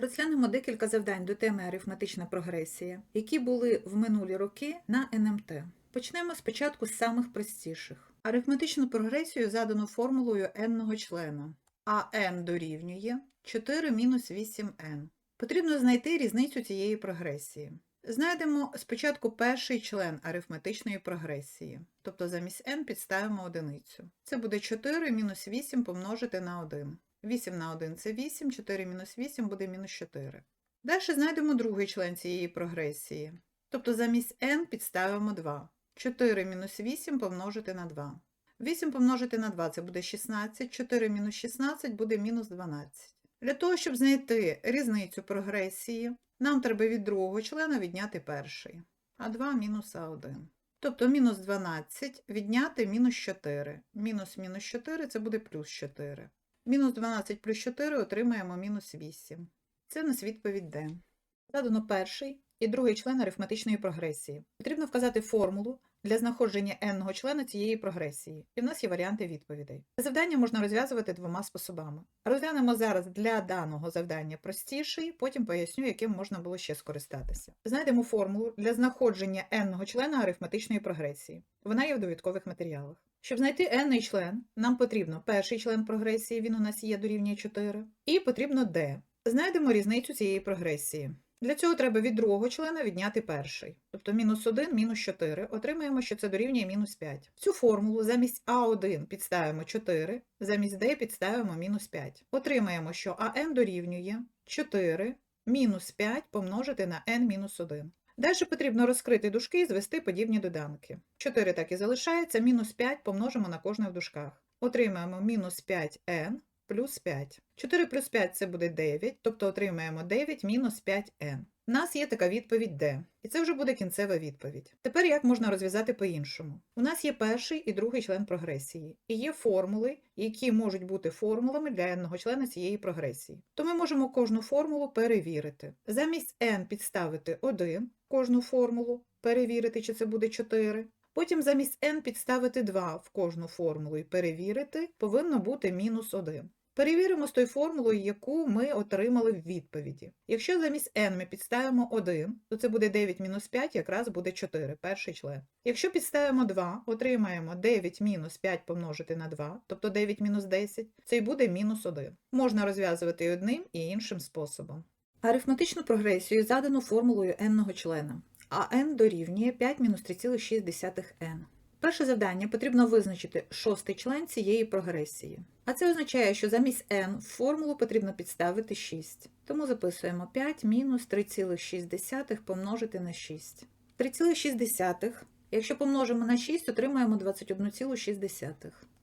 Розглянемо декілька завдань до теми арифметична прогресія, які були в минулі роки на НМТ. Почнемо спочатку з самих простіших. Арифметичну прогресію задано формулою n-ного члена, а n дорівнює 4 мінус 8n. Потрібно знайти різницю цієї прогресії. Знайдемо спочатку перший член арифметичної прогресії, тобто замість n підставимо одиницю. Це буде 4 мінус 8 помножити на 1. 8 на 1 це 8, 4 мінус 8 буде мінус 4. Далі знайдемо другий член цієї прогресії. Тобто замість n підставимо 2. 4 мінус 8 помножити на 2. 8 помножити на 2 це буде 16, 4 мінус 16 буде мінус 12. Для того, щоб знайти різницю прогресії, нам треба від другого члена відняти перший. А 2 мінус А1. Тобто мінус 12 відняти мінус 4. Мінус мінус 4 це буде плюс 4. Мінус 12 плюс 4 отримаємо мінус 8. Це у нас відповідь Д. Задано перший і другий член арифметичної прогресії. Потрібно вказати формулу для знаходження n-го члена цієї прогресії. І в нас є варіанти відповідей. Завдання можна розв'язувати двома способами. Розглянемо зараз для даного завдання простіший, потім поясню, яким можна було ще скористатися. Знайдемо формулу для знаходження n-го члена арифметичної прогресії. Вона є в довідкових матеріалах. Щоб знайти n-ний член, нам потрібно перший член прогресії, він у нас є дорівнює 4, і потрібно d. Знайдемо різницю цієї прогресії. Для цього треба від другого члена відняти перший. Тобто мінус 1, мінус 4. Отримаємо, що це дорівнює мінус 5. Цю формулу замість А1 підставимо 4, замість D підставимо мінус 5. Отримаємо, що АН дорівнює 4 мінус 5 помножити на n мінус 1. Далі потрібно розкрити дужки і звести подібні доданки. 4 так і залишається, мінус 5 помножимо на кожне в дужках. Отримаємо мінус 5n плюс 5. 4 плюс 5 це буде 9, тобто отримаємо 9 мінус 5n. У нас є така відповідь D, і це вже буде кінцева відповідь. Тепер як можна розв'язати по-іншому? У нас є перший і другий член прогресії, і є формули, які можуть бути формулами для n-го члена цієї прогресії. То ми можемо кожну формулу перевірити. Замість n підставити 1, кожну формулу, перевірити, чи це буде 4. Потім замість n підставити 2 в кожну формулу і перевірити, повинно бути мінус 1. Перевіримо з тою формулою, яку ми отримали в відповіді. Якщо замість n ми підставимо 1, то це буде 9 мінус 5, якраз буде 4, перший член. Якщо підставимо 2, отримаємо 9 мінус 5 помножити на 2, тобто 9 мінус 10, це й буде мінус 1. Можна розв'язувати і одним і іншим способом. Арифметичну прогресію задано формулою n-ного члена, а n дорівнює 5 мінус 3,6n. Перше завдання потрібно визначити шостий член цієї прогресії. А це означає, що замість n в формулу потрібно підставити 6. Тому записуємо 5 мінус 3,6 помножити на 6. 3,6, якщо помножимо на 6, отримаємо 21,6.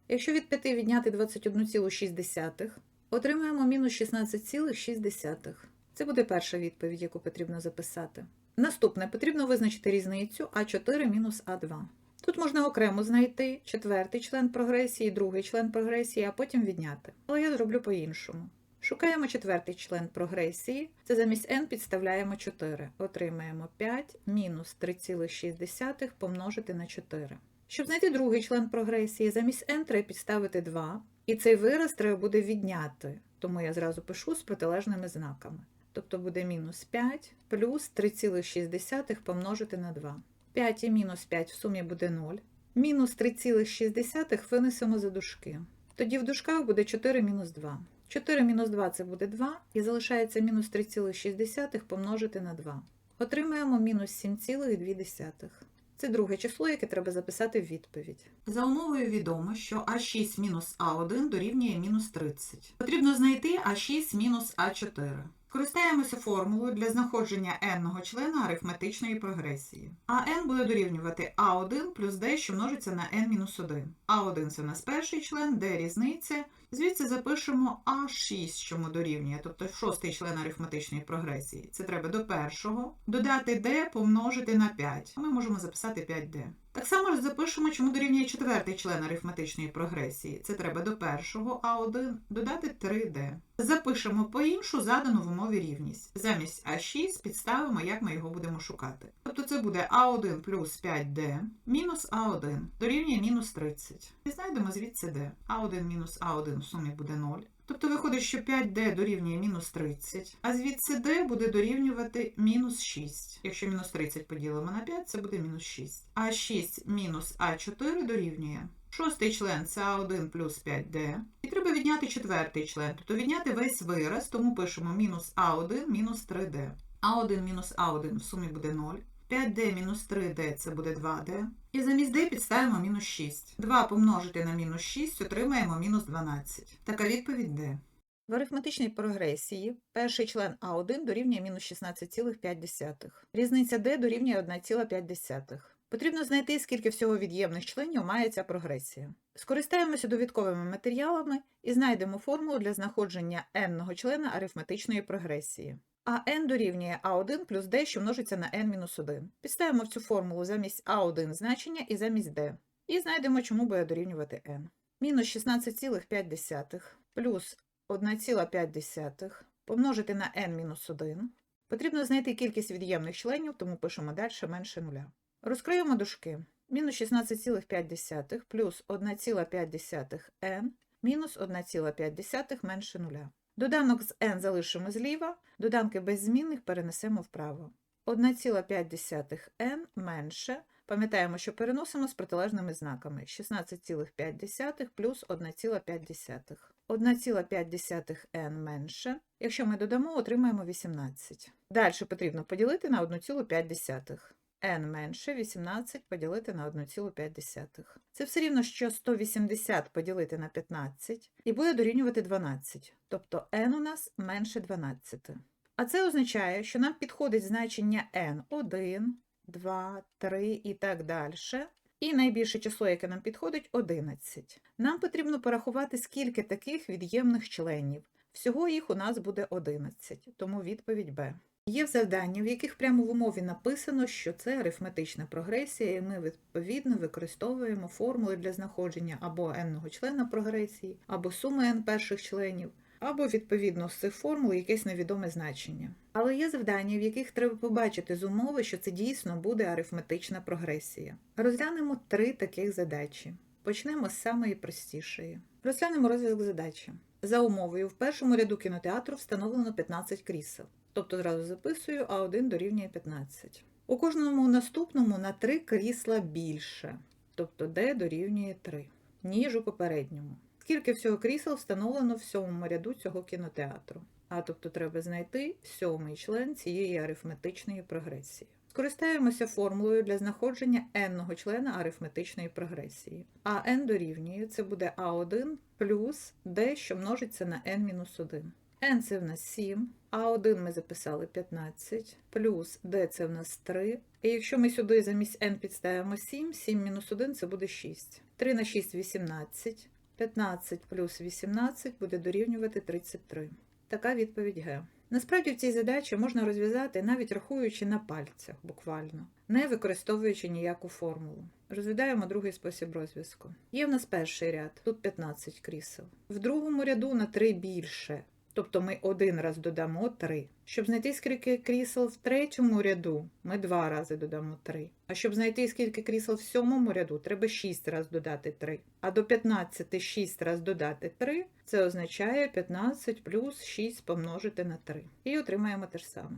Якщо від 5 відняти 21,6, отримаємо мінус 16,6. Це буде перша відповідь, яку потрібно записати. Наступне потрібно визначити різницю А4 мінус А2. Тут можна окремо знайти четвертий член прогресії, другий член прогресії, а потім відняти. Але я зроблю по-іншому. Шукаємо четвертий член прогресії. Це замість n підставляємо 4. Отримаємо 5 мінус 3,6 помножити на 4. Щоб знайти другий член прогресії, замість n треба підставити 2. І цей вираз треба буде відняти. Тому я зразу пишу з протилежними знаками. Тобто буде мінус 5 плюс 3,6 помножити на 2. 5 і мінус 5 в сумі буде 0. Мінус 3,6 винесемо за дужки. Тоді в дужках буде 4 мінус 2. 4 мінус 2 це буде 2, і залишається мінус 3,6 помножити на 2. Отримаємо мінус 7,2. Це друге число, яке треба записати в відповідь. За умовою відомо, що А6 мінус А1 дорівнює мінус 30. Потрібно знайти А6 мінус А4. Користаємося формулою для знаходження n-ного члена арифметичної прогресії. А n буде дорівнювати А1 плюс d, що множиться на n-1. А1 це у нас перший член, d різниця. Звідси запишемо А6, чому дорівнює, тобто шостий член арифметичної прогресії. Це треба до першого. Додати d помножити на 5. Ми можемо записати 5d. Так само ж запишемо, чому дорівнює четвертий член арифметичної прогресії. Це треба до першого А1 додати 3d. Запишемо по іншу задану в умові рівність. Замість А6 підставимо, як ми його будемо шукати. Тобто це буде А1 плюс 5d мінус А1 дорівнює мінус 30. І знайдемо звідси d. А1 мінус А1 в сумі буде 0. Тобто виходить, що 5D дорівнює мінус 30, а звідси D буде дорівнювати мінус 6. Якщо мінус 30 поділимо на 5, це буде мінус 6. А 6 мінус А4 дорівнює. Шостий член це А1 плюс 5D. І треба відняти четвертий член, тобто відняти весь вираз, тому пишемо мінус А1 мінус 3D. А1 мінус А1 в сумі буде 0. 5D мінус 3D це буде 2D. І замість D підставимо мінус 6. 2 помножити на мінус 6 отримаємо мінус 12. Така відповідь D. В арифметичній прогресії перший член А1 дорівнює мінус 16,5. Різниця D дорівнює 1,5. Потрібно знайти, скільки всього від'ємних членів має ця прогресія. Скористаємося довідковими матеріалами і знайдемо формулу для знаходження n-го члена арифметичної прогресії. А n дорівнює a1 плюс d, що множиться на n-1. Підставимо в цю формулу замість a1 значення і замість d. І знайдемо, чому буде дорівнювати n. Мінус 16,5 плюс 1,5 помножити на n-1. Потрібно знайти кількість від'ємних членів, тому пишемо далі менше нуля. Розкриємо дужки. Мінус 16,5 плюс 1,5 n мінус 1,5 менше нуля. Доданок з n залишимо зліва, доданки без змінних перенесемо вправо. 1,5 n менше. Пам'ятаємо, що переносимо з протилежними знаками 16,5 плюс 1,5. 1,5 n менше. Якщо ми додамо, отримаємо 18. Далі потрібно поділити на 1,5 n менше 18 поділити на 1,5. Це все рівно, що 180 поділити на 15 і буде дорівнювати 12, тобто n у нас менше 12. А це означає, що нам підходить значення n 1, 2, 3 і так далі. І найбільше число, яке нам підходить, 11. Нам потрібно порахувати, скільки таких від'ємних членів. Всього їх у нас буде 11, тому відповідь Б. Є завдання, в яких прямо в умові написано, що це арифметична прогресія, і ми відповідно використовуємо формули для знаходження або n-го члена прогресії, або суми n перших членів, або відповідно з цих формул якесь невідоме значення. Але є завдання, в яких треба побачити з умови, що це дійсно буде арифметична прогресія. Розглянемо три таких задачі. Почнемо з самої простішої. Розглянемо розв'язок задачі. За умовою, в першому ряду кінотеатру встановлено 15 крісел. Тобто зразу записую, А1 дорівнює 15. У кожному наступному на 3 крісла більше, тобто D дорівнює 3, ніж у попередньому. Скільки всього крісел встановлено в сьомому ряду цього кінотеатру? А тобто треба знайти сьомий член цієї арифметичної прогресії. Скористаємося формулою для знаходження n-го члена арифметичної прогресії. А n дорівнює це буде А1 плюс D, що множиться на n-1. N це в нас 7, А1 ми записали 15, плюс D це в нас 3. І якщо ми сюди замість n підставимо 7, 7 мінус 1 це буде 6. 3 на 6 – 18. 15 плюс 18 буде дорівнювати 33. Така відповідь Г. Насправді в цій задачі можна розв'язати навіть рахуючи на пальцях буквально, не використовуючи ніяку формулу. Розглядаємо другий спосіб розв'язку. Є в нас перший ряд, тут 15 крісел. В другому ряду на 3 більше. Тобто ми один раз додамо 3. Щоб знайти скільки крісел в третьому ряду, ми два рази додамо 3. А щоб знайти скільки крісел в сьомому ряду, треба 6 разів додати 3. А до 15 6 разів додати 3, це означає 15 плюс 6 помножити на 3. І отримаємо те ж саме.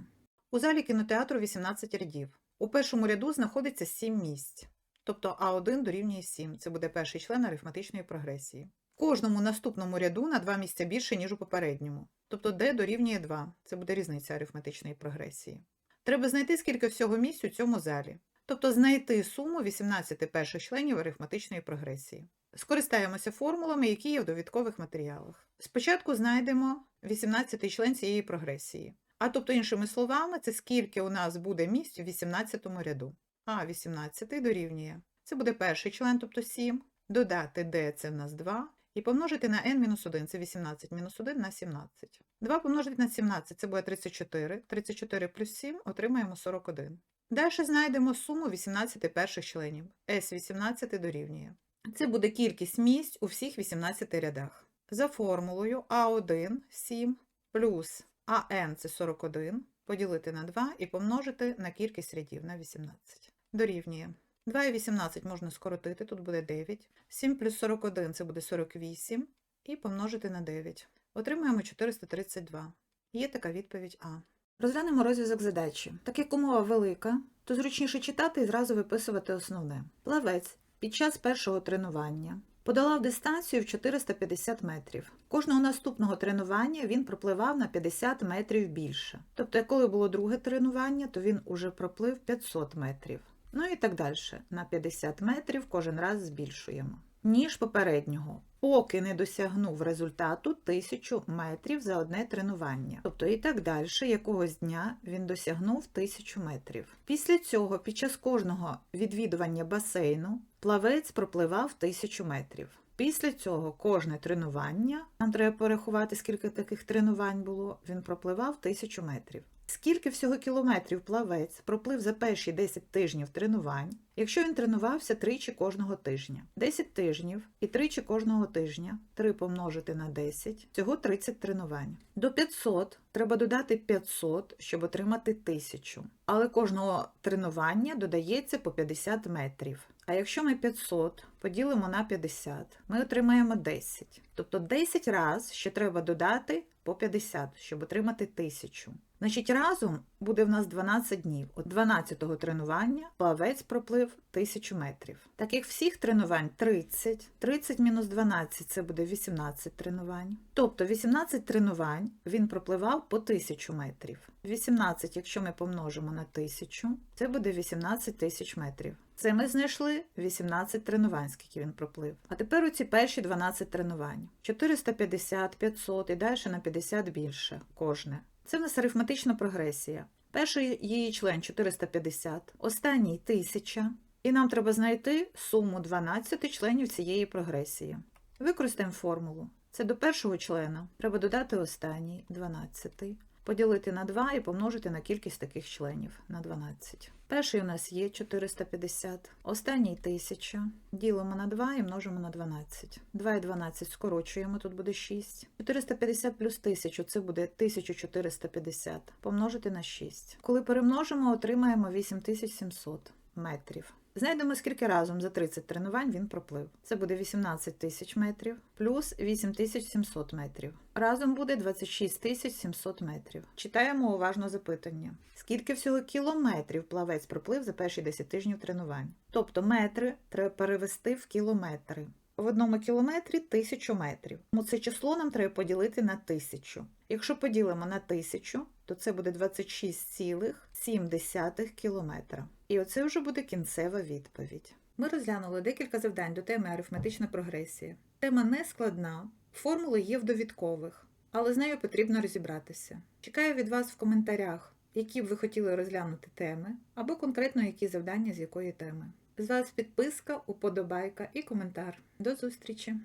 У залі кінотеатру 18 рядів. У першому ряду знаходиться 7 місць. Тобто А1 дорівнює 7. Це буде перший член арифметичної прогресії. Кожному наступному ряду на 2 місця більше, ніж у попередньому. Тобто D дорівнює 2. Це буде різниця арифметичної прогресії. Треба знайти, скільки всього місць у цьому залі. Тобто знайти суму 18 перших членів арифметичної прогресії. Скористаємося формулами, які є в довідкових матеріалах. Спочатку знайдемо 18 член цієї прогресії. А тобто, іншими словами, це скільки у нас буде місць у 18 ряду. А 18 дорівнює. Це буде перший член, тобто 7. Додати D це в нас 2. І помножити на n-1, це 18 мінус 1 на 17. 2 помножити на 17 це буде 34. 34 плюс 7 отримаємо 41. Далі знайдемо суму 18 перших членів. S18 дорівнює. Це буде кількість місць у всіх 18 рядах. За формулою А1 7 плюс АН це 41 поділити на 2 і помножити на кількість рядів на 18. Дорівнює. 2 і 18 можна скоротити, тут буде 9. 7 плюс 41 це буде 48 і помножити на 9. Отримуємо 432. Є така відповідь А. Розглянемо розв'язок задачі. Так як умова велика, то зручніше читати і зразу виписувати основне. Плавець під час першого тренування подолав дистанцію в 450 метрів. Кожного наступного тренування він пропливав на 50 метрів більше. Тобто, коли було друге тренування, то він уже проплив 500 метрів. Ну і так далі. На 50 метрів кожен раз збільшуємо. Ніж попереднього, поки не досягнув результату 1000 метрів за одне тренування. Тобто і так далі, якогось дня він досягнув 1000 метрів. Після цього, під час кожного відвідування басейну, плавець пропливав 1000 метрів. Після цього кожне тренування, нам треба порахувати, скільки таких тренувань було, він пропливав 1000 метрів. Скільки всього кілометрів плавець проплив за перші 10 тижнів тренувань, якщо він тренувався тричі кожного тижня? 10 тижнів і тричі кожного тижня 3 помножити на 10, всього 30 тренувань. До 500 треба додати 500, щоб отримати 1000. Але кожного тренування додається по 50 метрів. А якщо ми 500 поділимо на 50, ми отримаємо 10. Тобто 10 разів ще треба додати по 50, щоб отримати 1000. Значить, разом буде в нас 12 днів. От 12-го тренування плавець проплив 1000 метрів. Таких всіх тренувань 30. 30 мінус 12 це буде 18 тренувань. Тобто 18 тренувань він пропливав по 1000 метрів. 18, якщо ми помножимо на 1000, це буде 18 тисяч метрів. Це ми знайшли 18 тренувань, скільки він проплив. А тепер оці перші 12 тренувань. 450, 500 і далі на 50 більше кожне. Це в нас арифметична прогресія. Перший її член 450, останній 1000. І нам треба знайти суму 12 членів цієї прогресії. Використаємо формулу. Це до першого члена. Треба додати останній 12, поділити на 2 і помножити на кількість таких членів на 12. Перший у нас є 450, останній 1000. Ділимо на 2 і множимо на 12. 2 і 12 скорочуємо, тут буде 6. 450 плюс 1000 це буде 1450. Помножити на 6. Коли перемножимо, отримаємо 8700 метрів. Знайдемо, скільки разом за 30 тренувань він проплив. Це буде 18 тисяч метрів плюс 8700 метрів. Разом буде 26 700 метрів. Читаємо уважно запитання. Скільки всього кілометрів плавець проплив за перші 10 тижнів тренувань? Тобто метри треба перевести в кілометри. В одному кілометрі 1000 метрів. Тому це число нам треба поділити на 1000. Якщо поділимо на 1000, то це буде 26,7 кілометра. І оце вже буде кінцева відповідь. Ми розглянули декілька завдань до теми арифметична прогресія. Тема не складна, формули є в довідкових, але з нею потрібно розібратися. Чекаю від вас в коментарях, які б ви хотіли розглянути теми, або конкретно які завдання з якої теми. З вас підписка, уподобайка і коментар. До зустрічі!